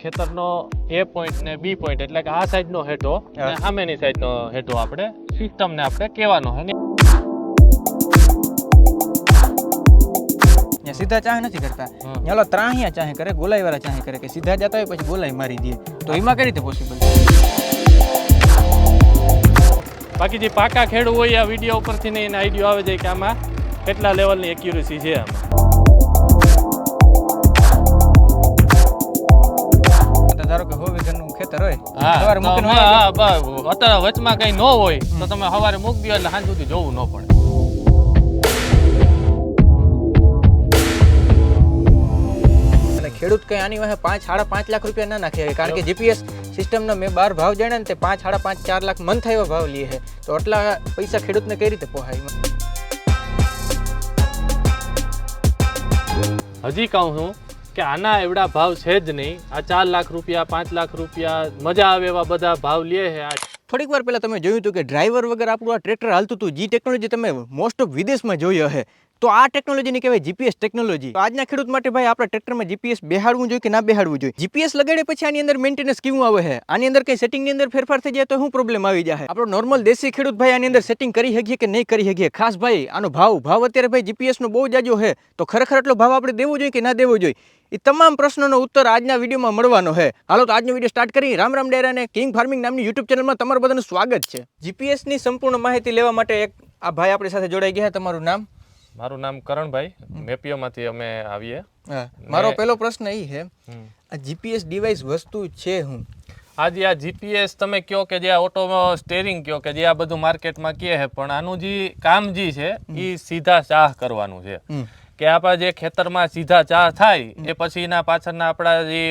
ખેતરનો એ point ને બી point એટલે કે આ સાઈડનો હેઠો. અને સામેની સાઈડનો હેઠો આપણે સિસ્ટમને આપણે કહેવાનો હે ને સીધા ચાહે નથી કરતા. ચાલો ત્રાહિયા ચાહે કરે ગોલાઈ વાળા ચાહે કરે કે સીધા જતા હોય પછી ગોલાઈ મારી દે. તો એમાં કઈ રીતે પોસિબલ બાકી જે પાકા ખેડૂ હોય આ વીડિયો ઉપરથી ને એને આઈડિયો આવે છે કે આમાં કેટલા લેવલની એક્યુરેસી છે આમાં. ધારો કે હો વીઘાનું ખેતર હોય સવારે મૂકીને હા, હા બસ અત્યારે વચમાં કઈ ન હોય તો તમે સવારે મૂકી દો એટલે સાંજ સુધી જોવું ન પડે. ખેડૂત કઈ આની વાહે પાંચ સાડા પાંચ લાખ રૂપિયા ના નાખે. કારણ કે જીપીએસ સિસ્ટમનો મેં બાર ભાવ જાણે ને તે પાંચ સાડા પાંચ ચાર લાખ મન થાય એવા ભાવ લે છે. તો આટલા પૈસા ખેડૂતને કઈ રીતે પોહાય? હજી કહું છું કે આના એવડા ભાવ છે જ નહીં. આ ચાર લાખ રૂપિયા, પાંચ લાખ રૂપિયા, મજા આવે એવા બધા ભાવ લે છે આ. થોડીક વાર પહેલાં તમે જોયું હતું કે ડ્રાઈવર વગર આપણું આ ટ્રેક્ટર હાલતું હતું. જે ટેકનોલોજી તમે મોસ્ટ ઓફ વિદેશમાં જોયો હે તો આ ટેકનોલોજીને કહેવાય જીપીએસ ટેકનોલોજી આજના ખેડૂત માટે ભાઈ આપણા ટ્રેક્ટરમાં જીપીએસ બેહાડવું જોઈએ કે ના બેહાડવું જોઈએ? જીપીએસ લગાડે પછી આની અંદર મેન્ટેનન્સ કેવું આવે છે? આની અંદર કંઈ સેટિંગની અંદર ફેરફાર થઈ જાય તો શું પ્રોબ્લેમ આવી જાય? આપણો નોર્મલ દેશી ખેડૂત ભાઈ આની અંદર સેટિંગ કરી શકીએ કે નહીં કરી શકીએ? ખાસ ભાઈ, આનો ભાવ ભાવ અત્યારે ભાઈ જીપીએસનો બહુ જાજો છે. તો ખરેખર એટલો ભાવ આપણે દેવો જોઈએ કે ના દેવો જોઈએ? એ તમામ પ્રશ્નોનો ઉત્તર આજના વિડીયોમાં મળવાનો છે. હાલો તો આજનો વીડિયો સ્ટાર્ટ કરી રામ રામ ડેરા અને કિંગ ફાર્મિંગ નામની યુટ્યુબ ચેનલમાં તમારું બધાનું સ્વાગત છે. જીપીએસની સંપૂર્ણ માહિતી લેવા માટે એક આ ભાઈ આપણી સાથે જોડાઈ ગયા તમારું નામ? મારું નામ કરણભાઈ. મેપિયોમાંથી અમે આવીએ. મારો પહેલો પ્રશ્ન એ છે આ જીપીએસ ડિવાઇસ વસ્તુ છે હું? આજે આ જીપીએસ તમે કયો કે જે આ ઓટો સ્ટેરિંગ કયો કે જે આ બધું માર્કેટમાં કહે છે પણ આનું જે કામ જે છે એ સીધા ચાહ કરવાનું છે. કે આપણા જે ખેતરમાં સીધા ચા થાય એ પછી એના પાછળના આપણા જે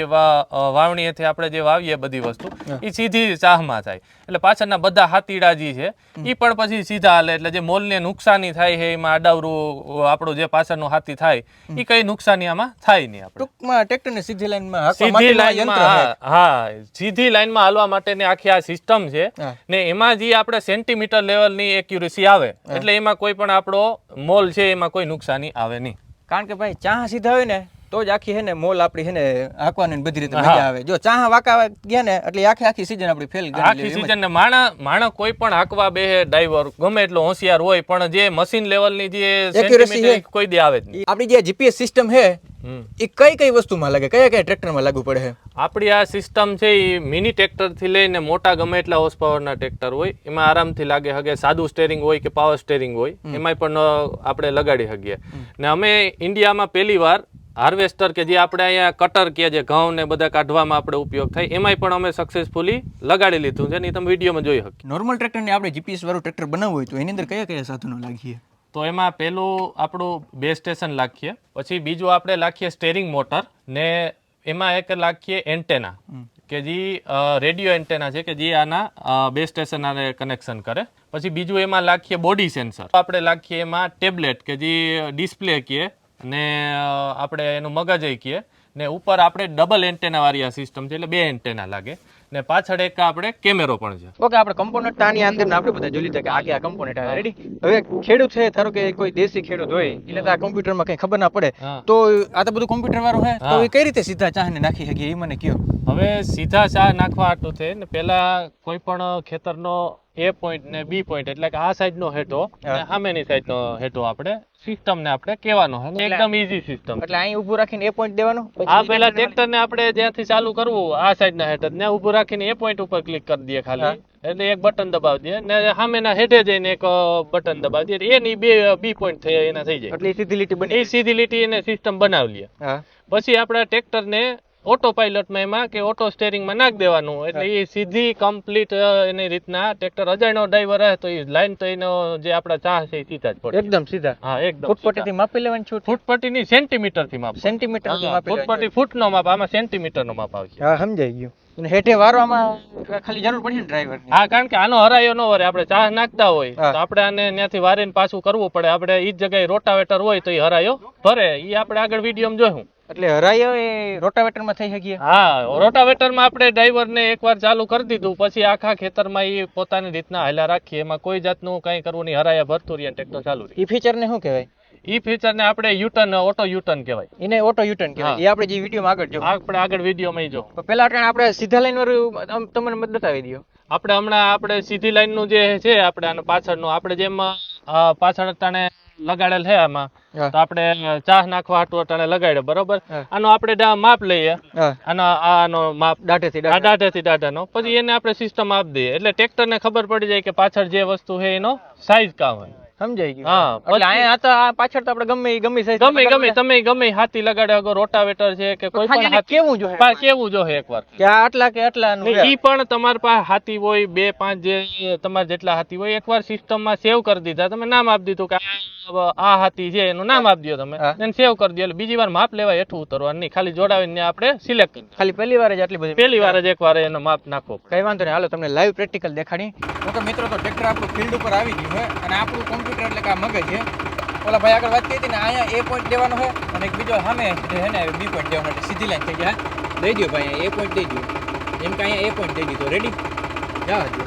વાવણીએથી આપણે જે વાવીએ બધી વસ્તુ એ સીધી ચાહમાં થાય. એટલે પાછળના બધા હાતીડા જે છે એ પણ પછી સીધા હાલે. એટલે જે મોલને નુકસાની થાય છે એમાં આડાવરું આપણું જે પાછળનું હાથી થાય એ કઈ નુકસાની આમાં થાય નહીં આપણે. ટૂંકમાં ટ્રેક્ટરને સીધી લાઈનમાં સીધી લાઈનમાં હા, સીધી લાઈનમાં હાલવા માટેની આખી આ સિસ્ટમ છે. ને એમાં જે આપણે સેન્ટીમીટર લેવલની એક્યુરેસી આવે એટલે એમાં કોઈ પણ આપણો મોલ છે એમાં કોઈ નુકસાની આવે નહીં. કારણ કે ભાઈ ચા સીધા હોય ને તો જ આખી હે ને મોલ આપણી હે ને હાંકવાની બધી રીતે મજા આવે. જો ચાહ વાકા ગયા ને એટલે આખી આખી સીઝન આપણી ફેલ આખી સીઝન ને માણા માણા કોઈ પણ હાંકવા બેહે ડ્રાઈવર ગમે એટલો હોશિયાર હોય પણ જે મશીન લેવલની જે કોઈ દે આવે આપણી જે જીપીએસ સિસ્ટમ છે હમ. એ કઈ કઈ વસ્તુમાં લાગે? કયા કયા ટ્રેક્ટરમાં લાગુ પડે? આપણી આ સિસ્ટમ છે એ મિની ટ્રેક્ટરથી લઈને મોટા ગમે એટલા હોર્સ પાવરના ટ્રેક્ટર હોય એમાં આરામથી લાગે હગે સાદું સ્ટેરિંગ હોય કે પાવર સ્ટેરિંગ હોય એમાંય પણ આપણે લગાડી શકીએ. ને અમે ઇન્ડિયામાં પહેલી વાર હાર્વેસ્ટર કે જે આપણે અહીંયા કટર કે જે ઘઉં ને બધા કાઢવામાં આપણે ઉપયોગ થાય એમાંય પણ અમે સક્સેસફુલી લગાડી લીધું છે ને તમે વિડીયોમાં જોઈ શકીએ નોર્મલ ટ્રેક્ટરને આપણે જીપીએસ વાળું ટ્રેક્ટર બનાવવું હોય તો એની અંદર કયા કયા સાધનો લાગીએ? તો એમાં પેલું આપણું બે સ્ટેશન લાખીએ. પછી બીજું આપણે લાખીએ સ્ટેરિંગ મોટર ને એમાં એક લાખીએ એન્ટેના કે જે રેડિયો એન્ટેના છે કે જે આના બે સ્ટેશન આને કનેક્શન કરે. પછી બીજું એમાં લાખીએ બોડી સેન્સર આપણે લાખીએ એમાં ટેબ્લેટ કે જે ડિસ્પ્લે કીએ ને આપણે એનું મગજ કીએ ને ઉપર આપણે ડબલ એન્ટેના વાળી આ સિસ્ટમ છે એટલે બે એન્ટેના લાગે. ને પાછળ એક આપણે કેમેરો પણ છે. ઓકે આપણે કમ્પોનન્ટ આની અંદર આપણે બધા જોઈ લીધા કે આ કે આ કમ્પોનન્ટ આવે. રેડી હવે ખેડૂત છે ધારો કે કોઈ દેશી ખેડૂત હોય એટલે તો આ કોમ્પ્યુટરમાં કઈ ખબર ના પડે. તો આ તો બધું કોમ્પ્યુટર વાળું હે તો એ કઈ રીતે સીધા ચાહને નાખી શકીએ એ મને કયો. હવે સીધા ચા નાખવા આટલું છે ને પેલા કોઈ પણ ખેતરનો એ પોઈન્ટ ને બી પોઈન્ટ એટલે કે આ સાઈડ નો હેઠો. સામેની સાઈડ નો હેઠો આપણે સિસ્ટમ ને આપણે કહેવાનો છે. એકદમ ઈઝી સિસ્ટમ એટલે અહીં ઊભું રાખીને એ પોઈન્ટ દેવાનો? આ પેલા ટ્રેક્ટર ને આપણે જ્યાંથી ચાલુ કરવું આ સાઈડ ના હેઠ ને ઊભું રાખીને એ પોઈન્ટ ઉપર ક્લિક કરી દઈએ ખાલી. એટલે એક બટન દબાવી દઈએ ને સામેના હેઠે જઈને એક બટન દબાવી દઈએ. એની બે બી પોઈન્ટ થઈ એના થઈ જાય. એટલે સીધી લીટી બની એ સીધી લીટી એને સિસ્ટમ બનાવી લઈએ. હા. પછી આપણા ટ્રેક્ટરને ઓટો પાઇલટમાં એમાં કે ઓટો સ્ટેરિંગમાં નાખ દેવાનું. એટલે એ સીધી કમ્પ્લીટ એની રીતના ટ્રેક્ટર અજાણ્યો ડ્રાઈવર હે તો એ લાઈન તો એનો જે આપણા ચાહ છે એ સીધા જ પડે. એકદમ સીધા. હા એકદમ ફૂટપટ્ટીથી માપી લેવાની છૂટ ફૂટપટ્ટીની સેન્ટીમીટરથી માપ સેન્ટીમીટર ફૂટપટ્ટી ફૂટનો માપ આમાં સેન્ટીમીટરનો માપ આવશે. હા સમજાઈ ગયું. અને હેઠે વારવામાં ખાલી જરૂર પડશે ને ડ્રાઈવર હા કારણ કે આનો હરાયો ન વરે આપણે ચાહ નાખતા હોય તો આપણે આને ત્યાંથી વારીને પાછું કરવું પડે. આપણે ઈ જ જગ્યાએ રોટાવેટર હોય તો એ હરાયો ભરે. ઈ આપણે આગળ વિડીયોમાં જોયું. એટલે હરાયો એ રોટાવેટરમાં થઈ શકીએ? હા રોટાવેટરમાં આપણે ડ્રાઈવરને એકવાર ચાલુ કરી દીધું. પછી આખા ખેતરમાં એ પોતાની રીતના હાલ્યા રાખીએ. એમાં કોઈ જાતનું કંઈ કરવું નહીં. હરાયા ભરતું રહે ટ્રેક્ટર ચાલુ રહે. એ ફીચરને શું કહેવાય? ઈ ફીચરને આપણે યુટર્ન ઓટો યુટર્ન કહેવાય. એને ઓટો યુટર્ન કહેવાય. એ આપણે જે વિડીયોમાં આગળ જો આપણે આગળ વિડીયોમાં જો પહેલા અટાણે આપણે સીધા લાઈન વાળું તમને મત બતાવી દો આપણે હમણાં આપણે સીધી લાઈનનું જે છે આપણે આનું પાછળનું આપણે જેમ પાછળ અટાણે લગાડેલ છે આમાં. તો આપણે ચા નાખવા હાટું અટાણે લગાડ્યો બરોબર? આનો આપણે માપ લઈએ. આનો આનો માપ દાઢેથી આ દાઢે દાઢેથી દાઢાનો પછી એને આપણે સિસ્ટમ આપી દઈએ. એટલે ટ્રેક્ટર ને ખબર પડી જાય કે પાછળ જે વસ્તુ છે એનો સાઈઝ કામ હોય. સમજાઈ ગયું. હા એટલે અહીંયા આ તો આ પાછળ તો આપણે ગમે ગમે ગમે ગમે તમે ગમે હાથી લગાડે વગર રોટાવેટર છે કે કોઈ પણ હાથી કેવું જોઈએ પા- કેવું જોઈએ એકવાર કે આટલા કે આટલા ઈ પણ તમાર પાસે હાથી હોય બે પાંચ જે તમારે જેટલા હાથી હોય એકવાર સિસ્ટમમાં સેવ કરી દીધા. તમે નામ આપી દીધું કે આ આ હાથી છે એનું નામ આપી દો તમે. એને સેવ કરી દો એટલે બીજી વાર માપ લેવા હેઠું ઉતરવાનું નહીં. ખાલી જોડાવીને આપણે સિલેક્ટ કરી ખાલી પહેલી વાર જ આટલી બધી પહેલી વાર જ એકવાર એનો માપ નાખો કઈ વાંધો નહીં. હાલો તમને લાઈવ પ્રેક્ટિકલ દેખાડી. તો મિત્રો તો ટ્રેક્ટર આપણું ફિલ્ડ ઉપર આવી ગયું છે અને આપણું કોમ્પ્યુટર એટલે કે આ મગજ છે. ઓલા ભાઈ આગળ વાત કરી હતી ને અહીંયા એ પોઈન્ટ દેવાનો છે અને એક બીજો સામે જે છે ને બી પોઈન્ટ દેવાનો એટલે સીધી લાઈન થઈ જાય દઈ દો ભાઈ એ પોઈન્ટ દઈ દો જેમ કે અહીંયા એ પોઈન્ટ દઈ દીધો. રેડી જવા દો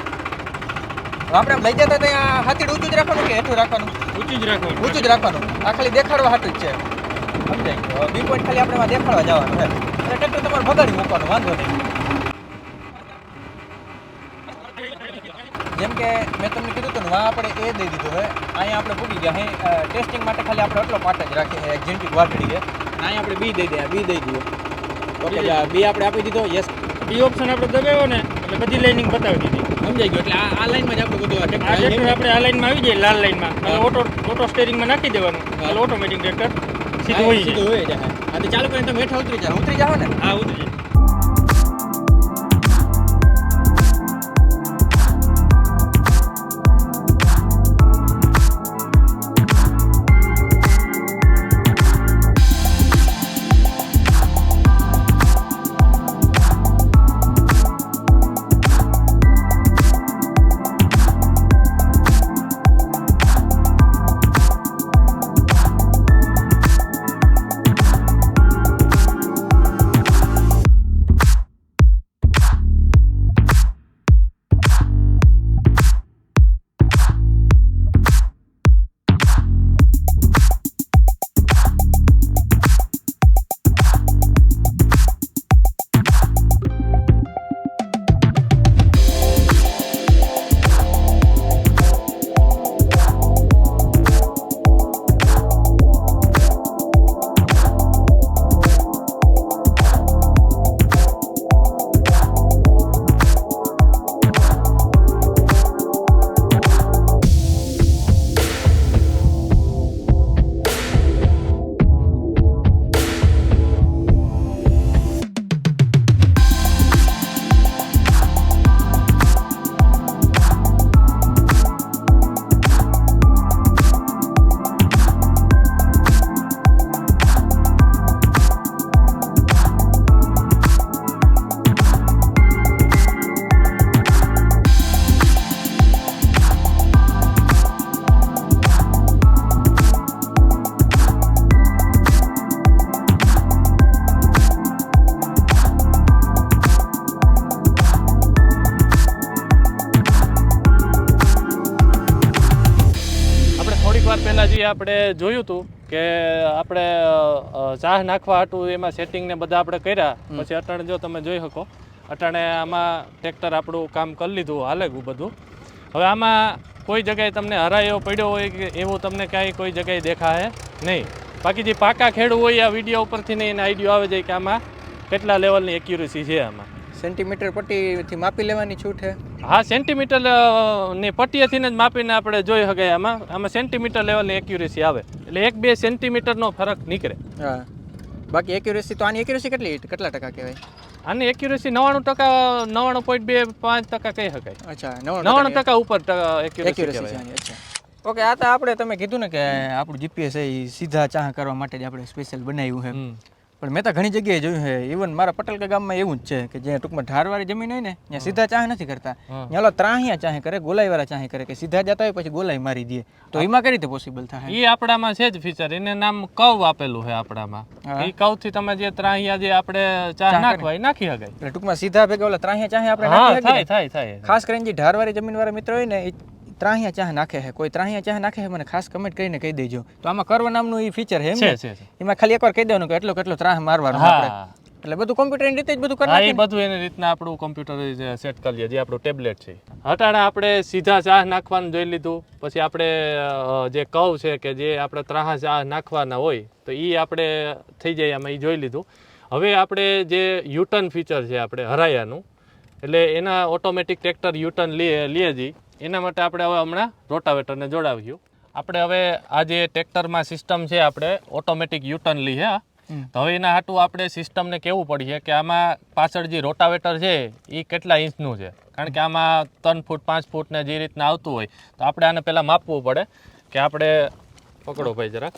આપણે લઈ જતા ત્યાં હાથી ઊંચું જ રાખવાનું કે હેઠું રાખવાનું? ઊંચું જ રાખવાનું. ઊંચું જ રાખવાનું. આ ખાલી દેખાડવા હાટું જ છે. સમજાય? બી પોઈન્ટ ખાલી આપણે દેખાડવા જવાનું છે. એટલે ટ્રેક્ટર તમારે ભગાડી મૂકવાનું વાંધો નહીં. જેમ કે મેં તમને કીધું હતું ને વાહ આપણે એ દઈ દીધું હવે અહીંયા આપણે પૂગી ગયા. અહીં ટેસ્ટિંગ માટે ખાલી આપણે આટલો પાર્ટ જ રાખીએ. જેન્ટિક વાટડી છે અહીંયા આપણે બી દઈ દે બી દઈ દઈએ ઓકે બી આપણે આપી દીધો. યસ બી ઓપ્શન આપણે દબાવ્યો ને એટલે બધી લાઇનિંગ બતાવી દીધી. સમજાઈ ગયું. એટલે આ લાઇનમાં લાઈનમાં જ આપણે બધું આ ટ્રેક્ટર આપણે આ લાઈનમાં આવી જાય લાલ લાઈનમાં. ઓટો ઓટો સ્ટેરિંગમાં નાખી દેવાનું. એટલે ઓટોમેટિક ટ્રેક્ટર સીધું હોય સીધું હોય જાય. હા તો ચાલુ કરીને તમે હેઠા ઉતરી જાઓ. ઉતરી જાઓ ને? હા ઉતરી જાય આપણે જોયું હતું કે આપણે ચાહ નાખવા હતું એમાં સેટિંગ ને બધા આપણે કર્યા. પછી અટાણે જો તમે જોઈ શકો અટાણે આમાં ટ્રેક્ટર આપણું કામ કરી લીધું હાલે બધું. હવે આમાં કોઈ જગ્યાએ તમને હરાયો પડ્યો હોય કે એવું તમને કાંઈ કોઈ જગ્યાએ દેખાય નહીં. બાકી જે પાકા ખેડૂ હોય આ વીડિયો ઉપરથી નહીં એને આઈડિયો આવે જાય કે આમાં કેટલા લેવલની એક્યુરેસી છે આમાં. સેન્ટીમીટર પટ્ટીથી માપી લેવાની છૂટ છે? હા સેન્ટીમીટરની પટ્ટીએથી જ માપીને આપણે જોઈ શકાય આમાં આમાં સેન્ટીમીટર લેવલની એક્યુરેસી આવે. એટલે એક બે સેન્ટીમીટરનો ફરક નીકળે. હા. બાકી એક્યુરેસી તો આની એક્યુરેસી કેટલી કેટલા ટકા કહેવાય? આની એક્યુરેસી નવ્વાણું ટકા નવ્વાણું પોઈન્ટ બે પાંચ ટકા કહી શકાય અચ્છા નવ્વાણું ટકા ઉપર એક્યુરેસી અચ્છા. ઓકે આ તો આપણે તમે કીધું ને કે આપણું જીપીએસ એ સીધા ચાહ કરવા માટે જ આપણે સ્પેશિયલ બનાવ્યું છે. પણ મેં તો ઘણી જગ્યાએ જોયું છે. ઇવન મારા પટેલકા ગામમાં એવું જ છે કે જ્યાં ટૂંકમાં ઢારવાળી જમીન હોય ને ત્યાં સીધા ચાહે નથી કરતા. ત્યાં ઓલા ત્રાહિયા ચાહે કરે ગોલાઈવાળા ચાહે કરે કે સીધા જતા હોય પછી ગોલાઈ મારી દે. તો એમાં કઈ રીતે પોસિબલ થાય? એ આપણામાં છે જ ફીચર એને નામ કવ આપેલું છે આપણામાં. એ કવથી તમે જે ત્રાહિયા જે આપણે ચાહ નાખવાય નાખી શકાય એટલે ટૂંકમાં સીધા ભેગા ઓલા ત્રાહિયા ચાહે આપણે થાય થાય થાય. ખાસ કરીને જે ઢારવાળી જમીન વાળા મિત્રો હોય ને એ ત્રાહિયા ચા નાખે છે કોઈ ત્રાહિયા ચા નાખે છે મને ખાસ કમેન્ટ કરીને કહી દેજો. તો આમાં કર્વ નામનું એ ફીચર છે એમ. એમાં ખાલી એકવાર કહી દેવાનું કે એટલો કેટલો ત્રાહ મારવાનો એટલે બધું કોમ્પ્યુટરની રીતે જ બધું કરવા એ બધું એની રીતના આપણું કોમ્પ્યુટર સેટ કરી જે આપણું ટેબ્લેટ છે. હટાણે આપણે સીધા ચા નાખવાનું જોઈ લીધું. પછી આપણે જે કવ છે કે જે આપણે ત્રાહા ચા નાખવાના હોય તો એ આપણે થઈ જાય આમાં એ જોઈ લીધું. હવે આપણે જે યુટર્ન ફીચર છે આપણે હરાયાનું એટલે એના ઓટોમેટિક ટ્રેક્ટર યુટર્ન લે લે જી એના માટે આપણે હવે હમણાં રોટાવેટરને જોડાવ્યું આપણે હવે આ જે ટ્રેક્ટરમાં સિસ્ટમ છે આપણે ઓટોમેટિક યુટર્ન લઈએ હા તો હવે એના હાટું આપણે સિસ્ટમને કેવું પડીએ કે આમાં પાછળ જે રોટાવેટર છે એ કેટલા ઇંચનું છે? કારણ કે આમાં ત્રણ ફૂટ પાંચ ફૂટને જે રીતના આવતું હોય તો આપણે આને પહેલાં માપવું પડે કે આપણે પકડો ભાઈ જરાક.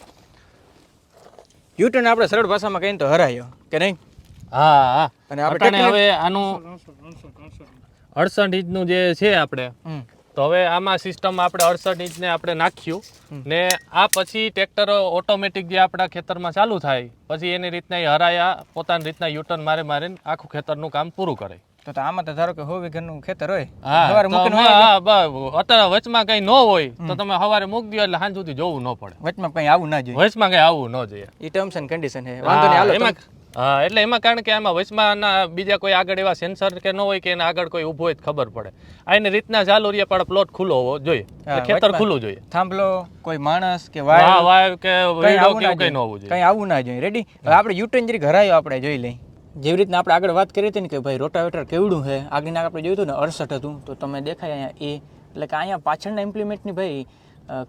યુટર્ન આપણે સરળ ભાષામાં કહીને તો હરાયો કે નહીં? હા હા. અને આપણે હવે આનું અડસઠ ઇંચનું જે છે આપણે. તો હવે આમાં સિસ્ટમ આપણે અડસઠ ઇંચને આપણે નાખ્યું. ને આ પછી ટ્રેક્ટર ઓટોમેટિક જે આપણા ખેતરમાં ચાલુ થાય પછી એની રીતના એ હરાયા પોતાની રીતના યુટર્ન મારે મારીને આખું ખેતરનું કામ પૂરું કરે. તો આમાં તો ધારો કે હો વીઘાનું ખેતર હોય અત્યારે વચમાં કઈ ન હોય તો તમે સવારે મૂકી દો એટલે સાંજ સુધી જોવું ન પડે. વચમાં કઈ આવું ના જોઈએ? વચમાં કઈ આવવું ન જોઈએ. એ ટર્મ્સ એન્ડ કન્ડિશન છે. વાંધો નહીં એમાં હા એટલે એમાં કારણ કે આમાં વચમાં બીજા કોઈ આગળ એવા સેન્સર કે ન હોય કે એના આગળ કોઈ ઊભો હોય તો ખબર પડે. આ એની રીતના ચાલુ રહ્યા પણ પ્લોટ ખુલ્લો હોવો જોઈએ. ખેતર ખુલ્લું જોઈએ. થાંભલો કોઈ માણસ કે વાય વાય કે વીડો કે એવું કઈ ન હોવું જોઈએ. કંઈ આવું ના જોઈએ. રેડી આપણે યુટર્ન જરી હરાયો આપણે જોઈ લઈ જેવી રીતના આપણે આગળ વાત કરી હતી ને કે ભાઈ રોટાવેટર કેવડું છે? આગળના આપણે જોયું હતું ને અડસઠ હતું. તો તમે દેખાય અહીંયા એ. એટલે કે અહીંયા પાછળના ઇમ્પ્લિમેન્ટની ભાઈ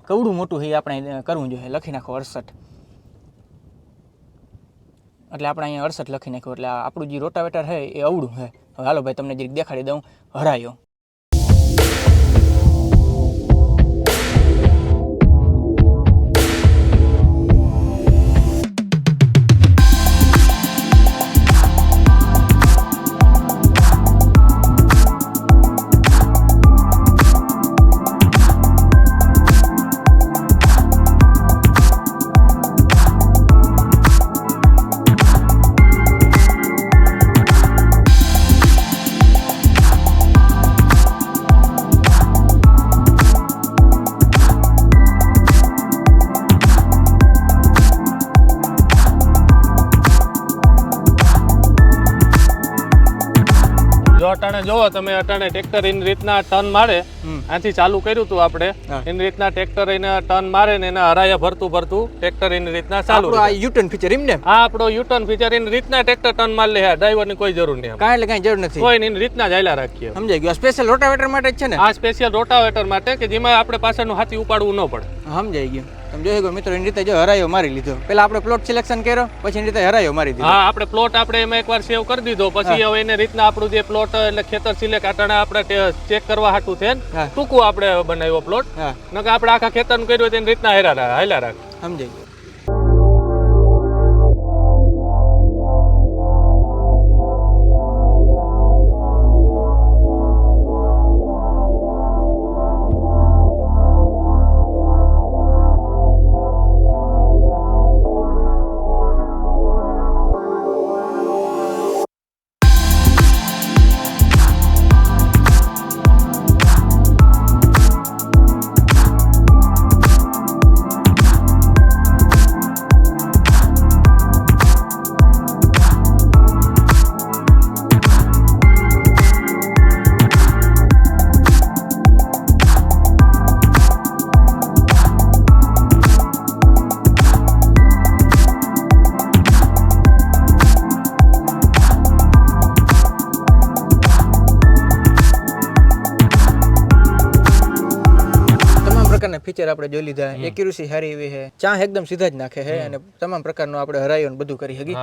કવડું મોટું છે આપણે કરવું જોઈએ. લખી નાખો અડસઠ. એટલે આપણે અહીંયા અડસઠ લખી નાખ્યું, એટલે આપણું જે રોટાવેટર છે એ અવળું છે. હવે હાલો ભાઈ, તમને જે દેખાડી દઉં. હરાયો. જો જોવો તમે અટાણે ટ્રેક્ટર એની રીતના ટર્ન મારે. આથી ચાલુ કર્યું હતું આપણે. એની રીતના ટ્રેક્ટર એને ટર્ન મારે ને એના હરાયા ભરતું ભરતું ટ્રેક્ટર એની રીતના ચાલુ આ યુટર્ન ફીચર એમ ને? આ આપણો યુટર્ન ફીચર એની રીતના ટ્રેક્ટર ટર્ન મારી લે ડ્રાઈવરની કોઈ જરૂર નહીં કાંઈ એટલે કાંઈ જરૂર નથી. કોઈ એની રીતના જાયલા રાખીએ. સમજાઈ ગયું. સ્પેશિયલ રોટાવેટર માટે જ છે ને? આ સ્પેશિયલ રોટાવેટર માટે કે જેમાં આપણે પાછળનું હાથી ઉપાડવું ન પડે. સમજાઈ ગયું. તમે જોઈ ગયો મિત્રો એની રીતે જો હરાયો મારી લીધો. પેલા આપણે પ્લોટ સિલેક્શન કર્યો પછી એની રીતે હરાયો મારી દીધો. હા આપણે પ્લોટ આપણે એમાં એકવાર સેવ કરી દીધો. પછી હવે એને રીતના આપણું જે પ્લોટ એટલે ખેતર સિલેક્ટ આટાણા આપણે ચેક કરવા હાટું છે ટૂંકું આપણે બનાવ્યો પ્લોટ નકર આપણે આખા ખેતરનું કર્યું તેની રીતના હેરા રાખ હાલ્યા રાખ. સમજાઈ ફીચર આપણે જોઈ લીધા. એક્યુરસી સારી એવી છે. ચા એકદમ સીધા જ નાખે છે અને તમામ પ્રકારનું આપણે હરાયો બધું કરી શકી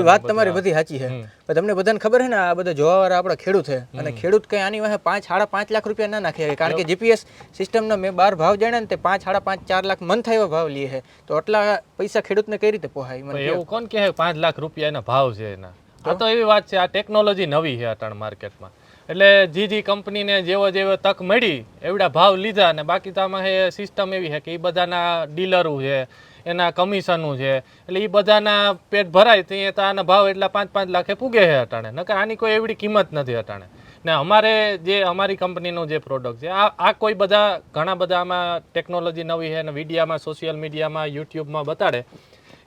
એ વાત તમારી બધી સાચી છે. પણ તમને બધાને ખબર છે ને આ બધા જોવાવાળા આપણા ખેડૂત છે. અને ખેડૂત કઈ આની વાહે પાંચ સાડા પાંચ લાખ રૂપિયા ના નાખે કારણ કે જીપીએસ સિસ્ટમનો મેં બાર ભાવ જાણ્યા ને તે પાંચ સાડા પાંચ ચાર લાખ મન થાય એવા ભાવ લે છે. તો આટલા પૈસા ખેડૂતને કઈ રીતે પોહાય? મને એવું કોણ કહે પાંચ લાખ રૂપિયા એના ભાવ છે એના? આ તો એવી વાત છે આ ટેકનોલોજી નવી છે અટાણ માર્કેટમાં એટલે જી જી કંપનીને જેવો જેવો તક મળી, એવડા ભાવ લીધા ને બાકી તો આમાં એ સિસ્ટમ એવી છે કે એ બધાના ડીલરો છે, એના કમિશનું છે, એટલે એ બધાના પેટ ભરાય તે તો આના ભાવ એટલા પાંચ પાંચ લાખે પૂગે છે અટાણે. નકર આની કોઈ એવડી કિંમત નથી અટાણે. ને અમારે જે અમારી કંપનીનું જે પ્રોડક્ટ છે, આ આ કોઈ બધા, ઘણા બધા આમાં ટેકનોલોજી નવી છે અને વિડીયામાં સોશિયલ મીડિયામાં યુટ્યુબમાં બતાડે.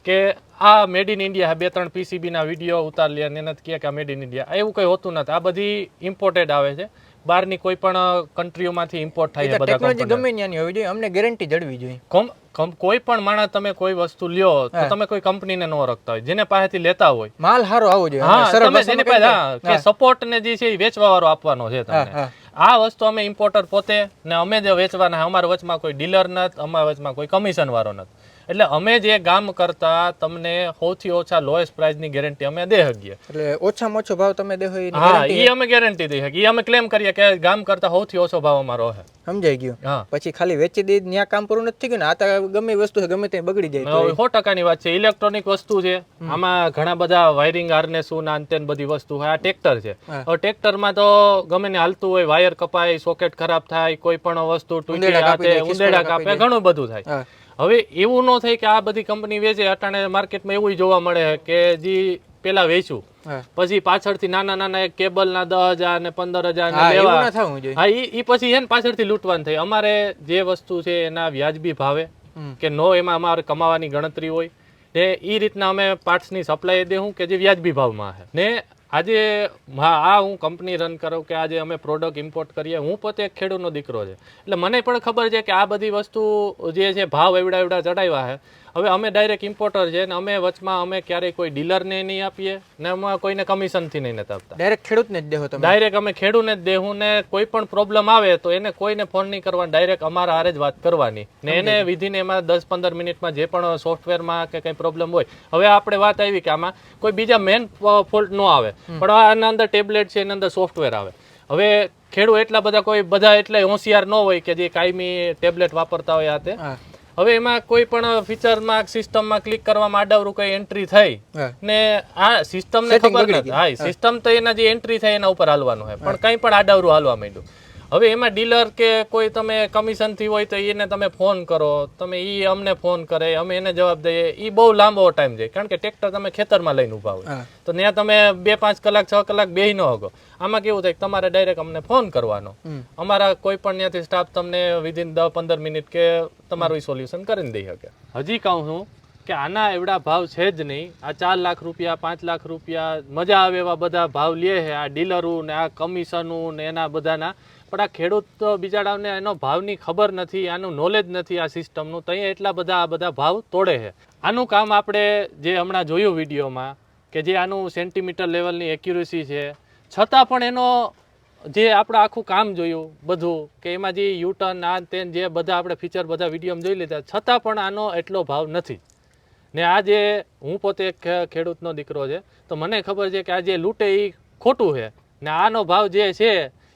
કે આ મેડ ઇન ઇન્ડિયા બે ત્રણ પીસીબીના વીડિયો ઉતાર લે અને એને કહે કે આ મેડ ઇન ઇન્ડિયા એવું કંઈ હોતું નથી. આ બધી ઇમ્પોર્ટેડ આવે છે. બહારની કોઈ પણ કન્ટ્રીઓમાંથી ઇમ્પોર્ટ થાય છે બધા ટેકનોલોજી ગમે ત્યાંની હોવી જોઈએ અમને ગેરંટી જળવી જોઈએ. કમ- કમ- કોઈ પણ માણસ તમે કોઈ વસ્તુ લ્યો તો તમે કોઈ કંપનીને ન રખતા હોય. જેને પાસેથી લેતા હોય. માલ સારો આવો જોઈએ. હા તમે જેની પાસે હા, કે સપોર્ટ ને જે છે એ વેચવા વાળો આપવાનો છે તમને. આ વસ્તુ અમે ઇમ્પોર્ટર પોતે ને અમે જે વેચવાના અમારા વચમાં કોઈ ડીલર નથી અમારા વચમાં કોઈ કમિશન વાળો નથી. એટલે અમે જે ગામ કરતા તમને સૌથી ઓછા લોએસ્ટ પ્રાઇસની ગેરંટી અમે દે શકીએ. એટલે ઓછામાં ઓછો ભાવ તમે દેહો હા એ અમે ગેરંટી દઈ શકીએ. અમે ક્લેમ કરીએ કે ગામ કરતા સૌથી ઓછો ભાવ અમારો હે. સમજાઈ ગયું. હા. પછી ખાલી વેચી દે ત્યાં કામ પૂરું નથી થયું ને આ તો ગમે વસ્તુ છે ગમે તે બગડી જાય સો ટકાની વાત છે. ઇલેક્ટ્રોનિક વસ્તુ છે. આમાં ઘણા બધા વાયરિંગ હાર્નેસું ના અંતે બધી વસ્તુ હોય. આ ટ્રેક્ટર છે. હવે ટ્રેક્ટરમાં તો ગમે ને હાલતું હોય વાયર કપાય સોકેટ ખરાબ થાય કોઈ પણ વસ્તુ ઉંદેડા કાપી ઘણું બધું થાય. હવે એવું ન થાય કે આ બધી કંપની વેચે અટાણે માર્કેટમાં એવું જોવા મળે કે જે પેલા વેચ્યું. પછી પાછળથી નાના નાના એક કેબલના દસ હજાર ને પંદર હજાર ને હા લેવા. ના હા ઈ ઈ પછી છે ને પાછળથી લૂંટવાનું થાય. અમારે જે વસ્તુ છે એના વ્યાજબી ભાવે કે નો એમાં અમારે કમાવાની ગણતરી હોય. ને એ રીતના અમે પાર્ટ્સની સપ્લાય દેવું કે જે વ્યાજબી ભાવમાં છે ને આજે, હા, આ હું કંપની રન કરું કે આજે અમે પ્રોડક્ટ ઇમ્પોર્ટ કરીએ, હું પોતે એક ખેડૂતનો દીકરો છે. એટલે મને પણ ખબર છે કે આ બધી વસ્તુ જે છે, ભાવ એવડા એવડા ચડાવ્યા છે. હવે અમે ડાયરેક્ટ ઇમ્પોર્ટર છે ને અમે વચમાં અમે ક્યારેય કોઈ ડીલરને નહીં આપીએ ને અમે કોઈને કમિશનથી નહીં નથી આપતા. ડાયરેક્ટ ખેડૂતને જ દેહો તમે. ડાયરેક્ટ અમે ખેડૂને જ દેહું ને કોઈ પણ પ્રોબ્લેમ આવે તો એને કોઈને ફોન નહીં કરવાનો ડાયરેક્ટ અમારા હારે જ વાત કરવાની. ને એને વિધિને એમાં દસ પંદર મિનિટમાં જે પણ સોફ્ટવેરમાં કે કંઈ પ્રોબ્લેમ હોય. હવે આપણે વાત આવી કે આમાં કોઈ બીજા મેન ફોલ્ટ ન આવે. પણ આના અંદર ટેબ્લેટ છે એના અંદર સોફ્ટવેર આવે. હવે ખેડૂત એટલા બધા કોઈ બધા એટલે હોશિયાર ન હોય કે જે કાયમી ટેબ્લેટ વાપરતા હોય આ તે. હવે એમાં કોઈ પણ ફીચરમાં સિસ્ટમમાં ક્લિક કરવામાં આડાવરું કઈ એન્ટ્રી થઈ ને આ સિસ્ટમ ને ખબર નથી. હા સિસ્ટમ તો એના જે એન્ટ્રી થાય એના ઉપર હાલવાનું હોય. પણ કંઈ પણ આડાવરું હાલવા માંડ્યું. હવે એમાં ડીલર કે કોઈ તમે કમિશનથી હોય તો એને તમે ફોન કરો તમે એ અમને ફોન કરે અમે એને જવાબ દઈએ. એ બહુ લાંબો ટાઈમ જાય. કારણ કે ટ્રેક્ટર તમે ખેતરમાં લઈને ઊભા હોય. તો ત્યાં તમે બે પાંચ કલાક છ કલાક બે ન હોગો આમાં કેવું થાય કે તમારે ડાયરેક્ટ અમને ફોન કરવાનો. અમારા કોઈ પણ ત્યાંથી સ્ટાફ તમને વિધિન દસ પંદર મિનિટ કે તમારું સોલ્યુશન કરીને દઈ શકે. હજી કહું છું કે આના એવડા ભાવ છે જ નહીં. આ ચાર લાખ રૂપિયા પાંચ લાખ રૂપિયા મજા આવે એવા બધા ભાવ લે છે. આ ડીલરું ને આ કમિશનું ને એના બધાના. પણ આ ખેડૂત બિચારાને એનો ભાવની ખબર નથી, આનું નોલેજ નથી આ સિસ્ટમનું તો અહીંયા એટલા બધા આ બધા ભાવ તોડે છે. આનું કામ આપણે જે હમણાં જોયું વિડીયોમાં કે જે આનું સેન્ટીમીટર લેવલની એક્યુરેસી છે, છતાં પણ એનો જે આપણે આખું કામ જોયું બધું, કે એમાં જે યુટર્ન આ તેન જે બધા આપણે ફીચર બધા વિડીયોમાં જોઈ લીધા, છતાં પણ આનો એટલો ભાવ નથી. ને આ જે હું પોતે એક ખેડૂતનો દીકરો છે, તો મને ખબર છે કે આ જે લૂંટે એ ખોટું છે. ને આનો ભાવ જે છે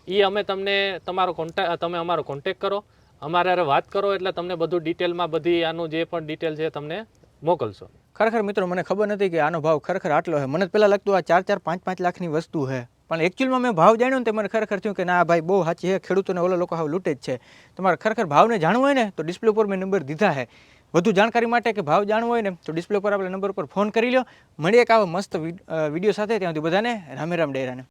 એ અમે તમને તમારો કોન્ટેક તમે અમારો કોન્ટેક કરો. અમારે વાત કરો એટલે તમને બધું ડિટેલમાં બધી આનું જે પણ ડિટેલ છે તમને મોકલશો. ખરેખર મિત્રો, મને ખબર નથી કે આનો ભાવ ખરેખર આટલો છે. મને પહેલાં લાગતું આ ચાર ચાર પાંચ પાંચ લાખની વસ્તુ છે. પણ એકચ્યુઅલમાં મેં ભાવ જાણ્યો ને તે મને ખરેખર થયું કે ના ભાઈ બહુ સાચી છે, ખેડૂતોને ઓલા લોકો હાવ લૂંટે જ છે. તમારે ખરેખર ભાવને જાણવું હોય ને તો ડિસ્પ્લે ઉપર મેં નંબર દીધા છે. વધુ જાણકારી માટે કે ભાવ જાણવો હોય ને તો ડિસ્પ્લે ઉપર આપણે નંબર ઉપર ફોન કરી લો મળીએ એક આવો મસ્ત વીડિયો સાથે. ત્યાં સુધી બધાને રામે રામ ડેરાને.